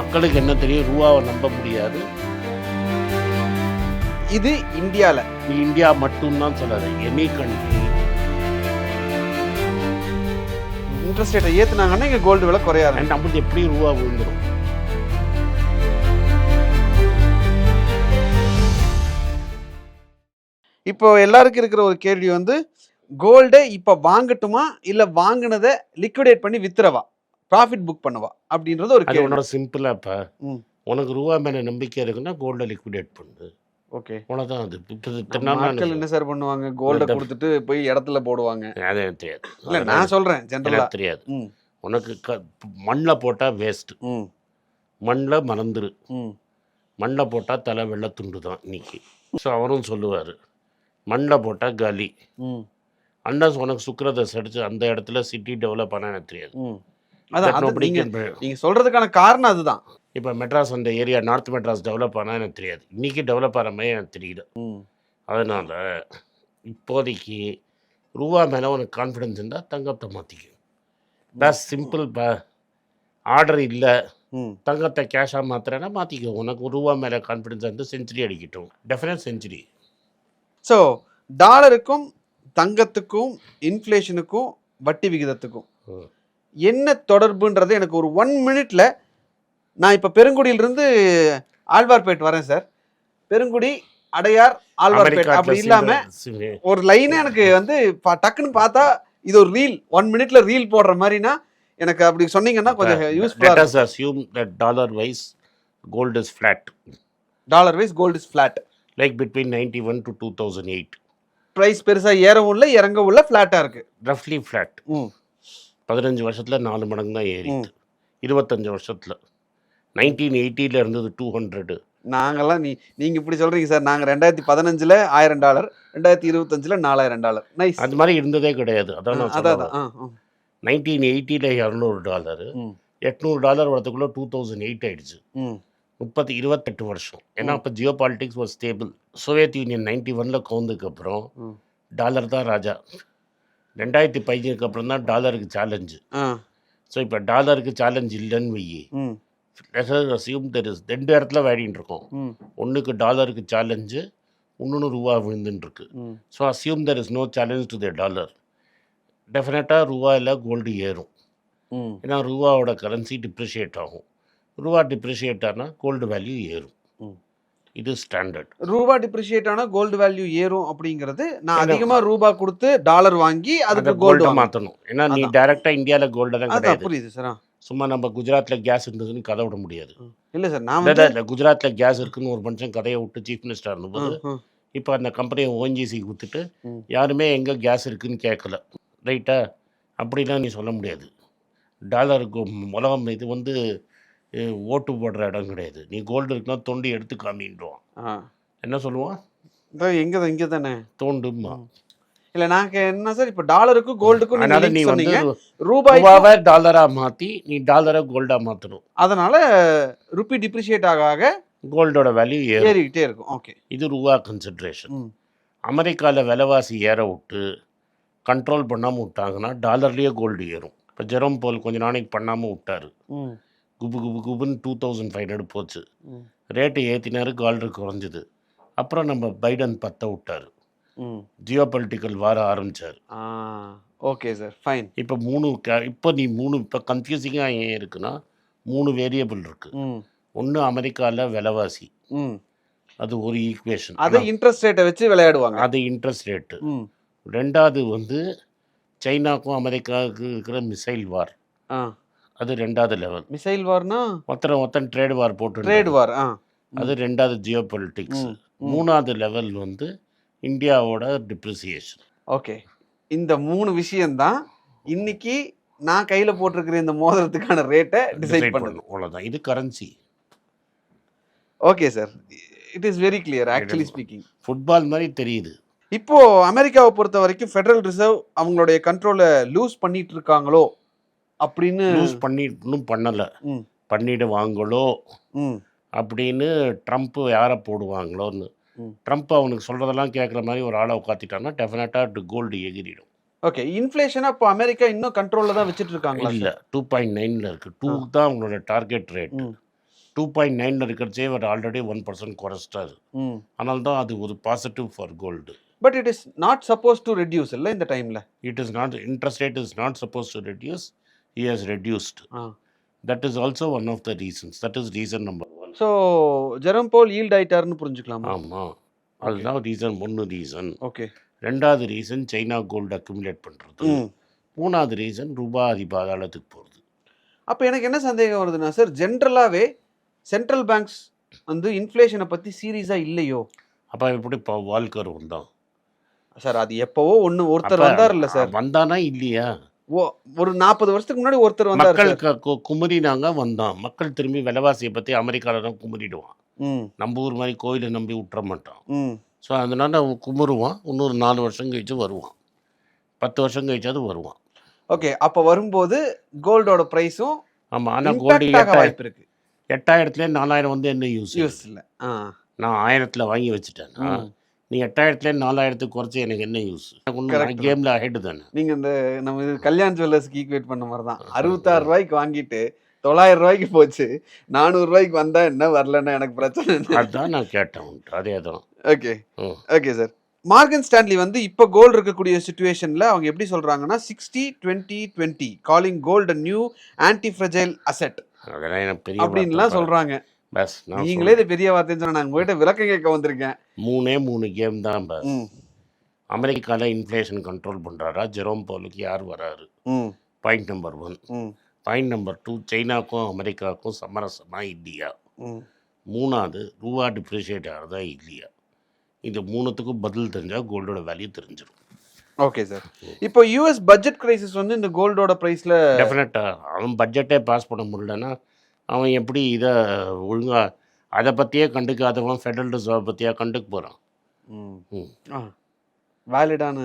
மக்களுக்கு என்ன தெரியும்? ரூபாவை நம்ப முடியாது. இது இந்தியால. நீ இந்தியா மட்டும்தான் சொல்லாது எனி கண்ட்ரி இன்ட்ரெஸ்ட் ரேட்டை ஏத்துனாங்கன்னா இங்க கோல்டு விலை குறையாது. நம்மளுக்கு எப்படி ரூபா விழுந்துடும் இப்போ எல்லாருக்கும் இருக்கிற ஒரு கேள்வி வந்து கோல்டை இப்போ வாங்கட்டுமா? இல்ல வாங்கினதை லிக்விடேட் பண்ணி வித்துறவா ப்ராஃபிட் புக் பண்ணவா அப்படின்றது ஒரு அது உன்னோட சிம்பிளா இப்ப. உனக்கு ரூபா மேல நம்பிக்கை இருக்குன்னா கோல்டை லிக்விடேட் பண்ணு. ஓகே. அவ்வளவுதான் அது. மக்கள் என்ன சார் பண்ணுவாங்க? கோல்ட கொடுத்துட்டு போய் இடத்துல போடுவாங்க. அது எனக்கு தெரியாது. இல்ல நான் சொல்றேன் ஜென்ரலா எனக்கு தெரியாது. உனக்கு க மண்ணில் போட்டால் வேஸ்ட் ம். மண்ணில் மறந்துரு. மண்ணில் போட்டால் தலை வெள்ளை துண்டு தான் இன்னைக்கு. ஸோ அவரும் சொல்லுவார். மண்ணில் போட்டால் காலி. ம். அண்ணாஸ் உனக்கு சுக்கிரதஸ் அடிச்சு அந்த இடத்துல சிட்டி டெவலப் பண்ண எனக்கு தெரியாது. அதான் நீங்க சொல்றதுக்கான காரணம் அதுதான். இப்போ மெட்ராஸ் அந்த ஏரியா நார்த் மெட்ராஸ் டெவலப் ஆனால் எனக்கு தெரியாது. இன்னைக்கு டெவலப் ஆகிற மாதிரி எனக்கு தெரியல அதனால் இப்போதைக்கு ரூபா மேலே உனக்கு கான்ஃபிடன்ஸ் இருந்தால் தங்கத்தை மாற்றிக்க தஸ் சிம்பிள் பா ஆர்டர் இல்லை. ம். தங்கத்தை கேஷாக மாத்துறேன்னா மாற்றிக்கோ உனக்கு ரூபா மேலே கான்ஃபிடன்ஸ் வந்து செஞ்சுரி அடிக்கட்டும். டெஃபினட் செஞ்சுரி ஸோ டாலருக்கும் தங்கத்துக்கும் இன்ஃப்ளேஷனுக்கும் வட்டி விகிதத்துக்கும். என்ன தொடர்புன்றது எனக்கு ஒரு ஒன் மினிட்ல நான் இப்போ பெருங்குடியிலிருந்து ஆழ்வார்பேட் வரேன் சார் பெருங்குடி அடையார் ஆழ்வார்பேட் அப்படி இல்லாம ஒரு லைனே எனக்கு வந்து டக்குன்னு பார்த்தா இது ஒரு ரீல் ஒன் மினிட்ல ரீல் போடுற மாதிரினா எனக்கு அப்படி சொன்னீங்கன்னா கொஞ்சம் யூஸ்ஃபுல்லா let us assume that dollar wise gold is flat. Dollar wise gold is flat like between 91 to 2008 price பெருசா ஏறவும் இல்லை இறங்கவும் இல்லை ஃபிளாட்டா இருக்கு. Roughly flat. ம். பதினஞ்சு வருஷத்துல நாலு மடங்கு தான் ஏறிட்டு. இருபத்தஞ்சு வருஷத்துல. நைன்டீன் எயிட்டியில் இருந்தது டூ ஹண்ட்ரடு நாங்கெல்லாம் நீ நீங்க இப்படி சொல்றீங்க சார். நாங்க ரெண்டாயிரத்தி பதினஞ்சுல ஆயிரம் டாலர் ரெண்டாயிரத்தி இருபத்தஞ்சுல நாலாயிரம் டாலர். நைஸ். அது மாதிரி இருந்ததே கிடையாது. அதான் நான் அதான். நைன்டீன் எயிட்டியில் இரநூறு டாலரு. எட்நூறு டாலர் வரதுக்குள்ள டூ தௌசண்ட் எயிட் ஆயிடுச்சு. முப்பத்தி இருபத்தெட்டு வருஷம். ஏன்னா அப்போ geo politics was stable Soviet Union ninety ஒனில் கவுந்ததுக்கு அப்புறம் ம். டாலர் தான் ராஜா. ரெண்டாயிரத்தி பதினஞ்சுக்கு அப்புறம் தான் டாலருக்கு சேலஞ்சு ஸோ இப்போ டாலருக்கு சேலஞ்ச் இல்லைன்னு வையி. அசியூம் தெர் இஸ் ரெண்டு இடத்துல வேடின்னு இருக்கோம். ஒன்றுக்கு டாலருக்கு சேலஞ்சு இன்னொன்று ரூபா ம். So assume there is no challenge to the dollar டெஃபினட்டாக ரூபாயில் கோல்டு ஏறும். ஏன்னா ரூபாவோட கரன்சி டிப்ரிஷியேட் ஆகும். ரூபா டிப்ரிஷியேட் ஆனால் கோல்டு வேல்யூ ஏறும். இது ஸ்டாண்டர்ட் ரூபா டிப்ரிஷியேட் ஆனா கோல்டு வேல்யூ ஏறும் அப்படிங்கிறது நான் ஏன்னா- அதிகமா ரூபா கொடுத்து டாலர் வாங்கி அதுக்கு கோல்டு மாற்றணும் ஏன்னா நீ அதான். டைரெக்டாக இந்தியாவில் கோல்டு தான் கிடையாது. புரியுது சார். சும்மா நம்ம குஜராத்தில் கேஸ் இருந்ததுன்னு கதை விட முடியாது. இல்ல சார் நான் குஜராத்தில் கேஸ் இருக்குன்னு ஒரு மனுஷன் கதையை விட்டு சீஃப் மினிஸ்டர் இருந்தபோது. இப்போ அந்த கம்பெனியை ஓஎன்ஜிசி கொடுத்துட்டு. யாருமே எங்கே கேஸ் இருக்குன்னு கேட்கல ரைட்டா அப்படிலாம் நீ சொல்ல முடியாது. டாலருக்கு உலகம் இது வந்து ஓட்டு போடுற இடம் கிடையாது. நீ கோல்டு இருக்குன்னா தொண்டு எடுத்து காமின்றான் ஆ. என்ன சொல்லுவான் இதோ இங்க இங்க தானே தோண்டுமா இல்ல நாங்க என்ன சார் இப்ப டாலருக்கும் கோல்டுக்கும் அதனால நீ வந்து ரூபாவை டாலராக மாற்றி நீ டாலரை கோல்டாக மாற்றணும் அதனால ருப்பி டிப்ரிஷியேட் ஆக ஆக கோல்டோட வேல்யூ ஏறிக்கிட்டே இருக்கும். ஓகே இது ரூபா கன்சிட்ரேஷன் ம். அமெரிக்காவில் விலைவாசி ஏற விட்டு கண்ட்ரோல் பண்ணாமல் விட்டாங்கன்னா டாலர்லேயே கோல்டு ஏறும். இப்போ ஜெரோம் போல் கொஞ்ச நாளைக்கு பண்ணாமல் விட்டாரு. குபு குபு குபுன்னு டூ தௌசண்ட் ஃபைவ் ஹண்ட்ரட் போச்சு. ரேட்டு ஏற்றினாரு டாலர் குறைஞ்சிது. அப்புறம் நம்ம பைடன் பற்ற விட்டார். ஜியோ பொலிட்டிக்கல் வார ஆரம்பித்தார் ஓகே சார் ஃபைன். இப்போ மூணு இப்போ நீ மூணு இப்போ கன்ஃபியூசிங்காக ஏன் இருக்குன்னா மூணு வேரியபிள் இருக்குது ஒன்று அமெரிக்காவில் விலைவாசி. அது ஒரு ஈக்குவேஷன் அதை இன்ட்ரெஸ்ட் ரேட்டை வச்சு விளையாடுவாங்க. அது இன்ட்ரெஸ்ட் ரேட்டு ரெண்டாவது வந்து சைனாக்கும் அமெரிக்காவுக்கு இருக்கிற மிசைல் வார் ஆ. அது ரெண்டாவது லெவல் மிசைல் வார்னா ஒருத்தன் ஒருத்தன் ட்ரேட் வார் போட்டு ட்ரேட் வார் அது ரெண்டாவது ஜியோ பொலிட்டிக்ஸ். மூணாவது லெவல் வந்து இந்தியாவோட டிப்ரிசியேஷன் ஓகே இந்த மூணு விஷயம்தான் இன்னைக்கு நான் கையில போட்டிருக்கிற இந்த மோதிரத்துக்கான ரேட்டை டிசைட் பண்ணுது. அவ்வளோதான் இது currency okay sir it is very clear actually speaking football மாதிரி தெரியுது. இப்போ அமெரிக்காவை பொறுத்த வரைக்கும் ஃபெடரல் ரிசர்வ் அவங்களுடைய கண்ட்ரோலை லூஸ் பண்ணிட்டு இருக்காங்களோ அப்படின்னு லூஸ் பண்ணி இன்னும் பண்ணலை. பண்ணிடுவாங்களோ அப்படின்னு ட்ரம்ப் யாரை போடுவாங்களோன்னு. ட்ரம்ப் அவனுக்கு சொல்கிறதெல்லாம் கேட்குற மாதிரி ஒரு ஆளை உட்காத்திட்டான்னா டெஃபினட்டாக கோல்டு எகிரிடும் ஓகே இன்ஃப்ளேஷனா இப்போ அமெரிக்கா இன்னும் கண்ட்ரோல்ல தான் வச்சுட்டு இருக்காங்களா இல்லை டூ பாயிண்ட் நைனில் இருக்குது டூ தான் அவங்களோட டார்கெட் ரேட். டூ பாயிண்ட் நைனில் இருக்கிறச்சே அவர் ஆல்ரெடி ஒன் பர்சன்ட் குறைச்சிட்டாரு அதனால தான் அது ஒரு positive for gold but it is not suppose to reduce இல்லை இந்த டைமில் it is not interest rate is not suppose to reduce he has reduced. Ah. That is also one of the reasons. That is reason number one. So Jerome Powell yield ஆயிட்டாருன்னு புரிஞ்சுக்கலாமா? ஆமாம் அதுதான் reason ஒன்று reason okay ரெண்டாவது reason China gold accumulate பண்ணுறது ம். மூணாவது reason ரூபா அதிபாதாளத்துக்கு போகிறது அப்போ எனக்கு என்ன சந்தேகம் வருதுன்னா சார் ஜென்ரலாகவே சென்ட்ரல் பேங்க்ஸ் வந்து இன்ஃப்ளேஷனை பற்றி சீரியஸாக இல்லையோ? அப்போ எப்படி இப்போ வால்கர் வந்தான்? சார் அது எப்போவோ ஒன்று ஒருத்தர் அப்ப வந்தார் இல்லை சார் வந்தானா இல்லையா? ஒரு நாற்பது வருஷத்துக்கு முன்னாடி ஒருத்தர் வந்தார் மக்கள் சார். க- கு- குமுறினாங்க வந்தான். மக்கள் திரும்பி விலைவாசியை பற்றி அமெரிக்காவில் தான் குமுறிடுவான். ம். நம்ம ஊர் மாதிரி கோயிலை நம்பி விட்டுற மாட்டான். ஸோ அதனால அவன் குமுறுவான். இன்னொரு நாலு வருஷம் கழிச்சு வருவான். பத்து வருஷம் கழிச்சாவது வருவான். ஓகே அப்போ வரும்போது கோல்டோட ப்ரைஸும் ஆமாம் ஆனால் கோல்டு வாய்ப்பு இருக்கு. எட்டாயிரத்துலேயே நாலாயிரம் வந்து என்ன யூஸ் யூஸ் இல்லை. ஆ. நான் ஆயிரத்தில் வாங்கி வச்சுட்டேன். நீ எட்டாயிரத்துலேயே நாலாயிரத்துக்கு குறைச்சி எனக்கு என்ன யூஸ். கேமில் ஹெட் தானே. நீங்க இந்த நம்ம இது கல்யாண் ஜுவல்லர்ஸ்க்கு ஈக்குவேட் பண்ண மாதிரி தான் அறுபத்தாறு ரூபாய்க்கு வாங்கிட்டு தொள்ளாயிரம் ரூபாய்க்கு போச்சு. நானூறு ரூபாய்க்கு வந்தா என்ன வரலன்னா எனக்கு பிரச்சனை அதுதான் நான் கேட்டேன். அதே தான். Okay. Okay sir Morgan Stanley வந்து இப்போ கோல்டு இருக்கக்கூடிய சுச்சுவேஷன்ல அவங்க எப்படி சொல்றாங்கன்னா sixty twenty twenty calling gold new anti fragile asset அதெல்லாம் அப்படின்லாம் வார்த்தை. பஸ் நீங்களே இது பெரிய வார்த்தைன்னு சொன்னா நான் உங்ககிட்ட விளக்கம் கேட்க வந்திருக்கேன். மூணே மூணு கேம் தான் பஸ். அமெரிக்காவில் இன்ஃப்ளேஷன் கண்ட்ரோல் பண்ணுறாரா ஜெரோம் பவுலுக்கு யார் வராரு? Point number one point number two சைனாக்கும் அமெரிக்காவுக்கும் சமரசமாக இல்லையா மூணாவது ரூபா டிப்ரிஷியேட் ஆகிறதா இல்லையா? இந்த மூணுத்துக்கும் பதில் தெரிஞ்சால் கோல்டோட வேல்யூ தெரிஞ்சிடும் ஓகே சார் இப்போ யூஎஸ் பட்ஜெட் கிரைசிஸ் வந்து இந்த கோல்டோட பிரைஸ்ல டெஃபினட்டாக அவன் பட்ஜெட்டே பாஸ் பண்ண முடியலன்னா அவன் எப்படி இதை ஒழுங்காக அதை பற்றியே கண்டுக்காதவன் ஃபெடரல் ரிசர்வ் பற்றியா கண்டுக்க போகிறான். வேலிடான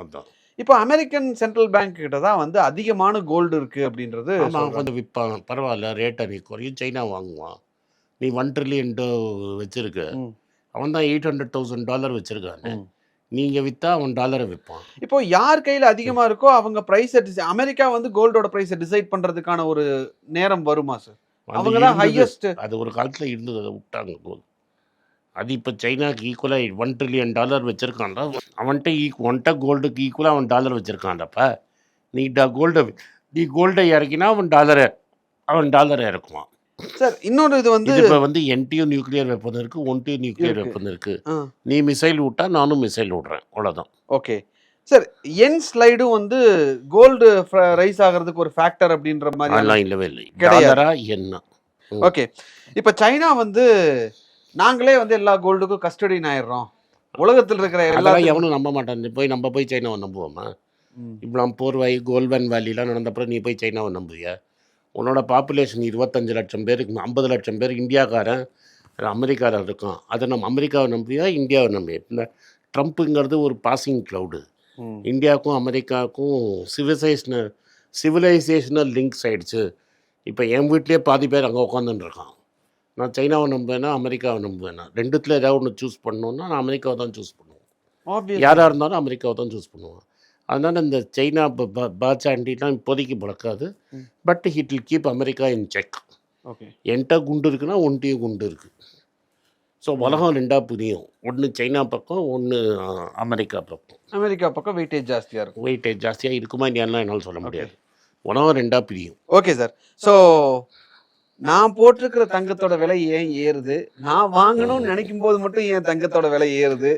அதான் இப்போ அமெரிக்கன் சென்ட்ரல் பேங்க் கிட்ட தான் வந்து அதிகமான கோல்டு இருக்கு அப்படின்றது சொல்றாங்க. கொஞ்சம் விற்பான் பரவாயில்ல ரேட்டை நீ குறையும் சைனா வாங்குவான். நீ ஒன் ட்ரில்லியன் வச்சிருக்க. அவன் தான் எயிட் ஹண்ட்ரட் தௌசண்ட் டாலர் வச்சிருக்கானு. நீங்கள் விற்றா அவன் டாலரை விற்பான் இப்போ யார் கையில அதிகமா இருக்கோ அவங்க பிரைஸ் அமெரிக்கா வந்து கோல்டோட பிரைஸை டிசைட் பண்றதுக்கான ஒரு நேரம் வருமா சார் அவங்க தான். ஹையஸ்ட் அது ஒரு காலத்தில் இருந்தது அதை விட்டாங்க கோல் அது இப்போ சைனாக்கு ஈக்குவலாக ஒன் ட்ரில்லியன் டாலர் வச்சுருக்கான்டா. அவன்கிட்ட ஈக் ஒன்ட்ட கோல்டுக்கு ஈக்குவலாக அவன் டாலர் வச்சுருக்கான்டப்ப. நீ டா கோல்டை நீ கோல்டை இறக்கினா அவன் டாலரை அவன் டாலரை இறக்குவான். சார் இன்னொரு இது வந்து இப்போ வந்து என்டியூ நியூக்ளியர் வெப்பன் இருக்குது ஒன்டியூ நியூக்ளியர் இருக்கு. வெப்பன் இருக்குது ஆ, நீ மிசைல் விட்டா நானும் மிசைல் விட்றேன் அவ்வளோதான் ஓகே. சார் என் ஸ்லைடும் வந்து கோல்டு ரைஸ் ஆகிறதுக்கு ஒரு ஃபேக்டர் அப்படின்ற மாதிரி அதெல்லாம் இல்லவே இல்லை. கிடையாது. என்ன ஓகே. இப்போ சைனா வந்து நாங்களே வந்து எல்லா கோல்டுக்கும் கஸ்டடின் ஆயிடுறோம். உலகத்தில் இருக்கிற எல்லா எவனும் நம்ப மாட்டான். போய் நம்ம போய் சைனாவை நம்புவோமா? ம், இப்படிலாம் போர்வாய் கோல்வன் வேலிலாம் நடந்தப்பறம் நீ போய் சைனாவை நம்புவியா? உன்னோட பாப்புலேஷன் இருபத்தஞ்சு லட்சம் பேருக்கு ஐம்பது லட்சம் பேர் இந்தியாக்காரன் அமெரிக்காவில் இருக்கான். அதை நம்ம அமெரிக்காவை நம்புவியா இந்தியாவை நம்புவியா இந்த ட்ரம்ப்புங்கிறது ஒரு பாசிங் க்ளவுடு இந்தியாவுக்கும் அமெரிக்காவுக்கும் சிவிலைசேஷனல் சிவிலைசேஷனல் லிங்க்ஸ் ஆயிடுச்சு. இப்போ என் வீட்லேயே பாதி பேர் அங்கே உட்காந்துட்டு இருக்கான். நான் சைனாவை நம்புவேனா அமெரிக்காவை நம்புவேனா? ரெண்டுத்தில் ஏதாவது ஒன்று சூஸ் பண்ணணுன்னா நான் அமெரிக்காவை தான் சூஸ் பண்ணுவேன். யாராக இருந்தாலும் அமெரிக்காவை தான் சூஸ் பண்ணுவான். அதனால் இந்த சைனா பாச்சாண்டிலாம் இப்போதைக்கு பழக்காது. But it will keep America in check. Okay. என்கிட்ட குண்டு இருக்குன்னா ஒன்றையும் குண்டு இருக்குது ஸோ உலகம் ரெண்டாக புரியும். ஒன்று சைனா பக்கம் ஒன்று அமெரிக்கா பக்கம். அமெரிக்கா பக்கம் வெயிட்டேஜ் ஜாஸ்தியா இருக்கும். வெயிட்டேஜ் ஜாஸ்தியாக இருக்குமா இல்லையாலாம் என்னால் சொல்ல முடியாது. உலகம் ரெண்டாக பிரியும். Okay sir. ஸோ நான் போட்டிருக்கிற தங்கத்தோட விலை ஏன் ஏறுது? நான் வாங்கணும்னு நினைக்கும் போது மட்டும் ஏன் தங்கத்தோட விலை ஏறுது?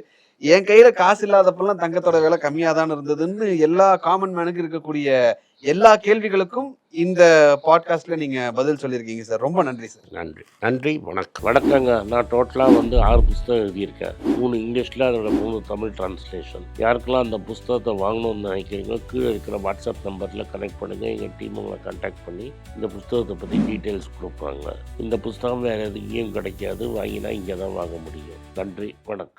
என் கையில காசு இல்லாதப்பெல்லாம் தங்கத்தோட விலை கம்மியா தான் இருந்ததுன்னு எல்லா காமன் மேனுக்கு இருக்கக்கூடிய எல்லா கேள்விகளுக்கும் இந்த பாட்காஸ்ட்ல நீங்க பதில் சொல்லியிருக்கீங்க சார். ரொம்ப நன்றி சார். நன்றி. நன்றி. வணக்கம். வணக்கங்க. நான் டோட்டலாக வந்து ஆறு புஸ்தகம் எழுதியிருக்கேன் மூணு இங்கிலீஷில் அதோட மூணு தமிழ் டிரான்ஸ்லேஷன் யாருக்கெல்லாம் அந்த புஸ்தகத்தை வாங்கணும்னு நினைக்கிறீங்களோ கீழே இருக்கிற வாட்ஸ்அப் நம்பரில் கனெக்ட் பண்ணுங்கள் எங்கள் டீம் உங்களை கான்டாக்ட் பண்ணி இந்த புஸ்தகத்தை பற்றி டீட்டெயில்ஸ் கொடுப்பாங்க. இந்த புஸ்தகம் வேறு எதுவும் கிடைக்காது. வாங்கினா இங்கே தான் வாங்க முடியும். நன்றி. வணக்கம்.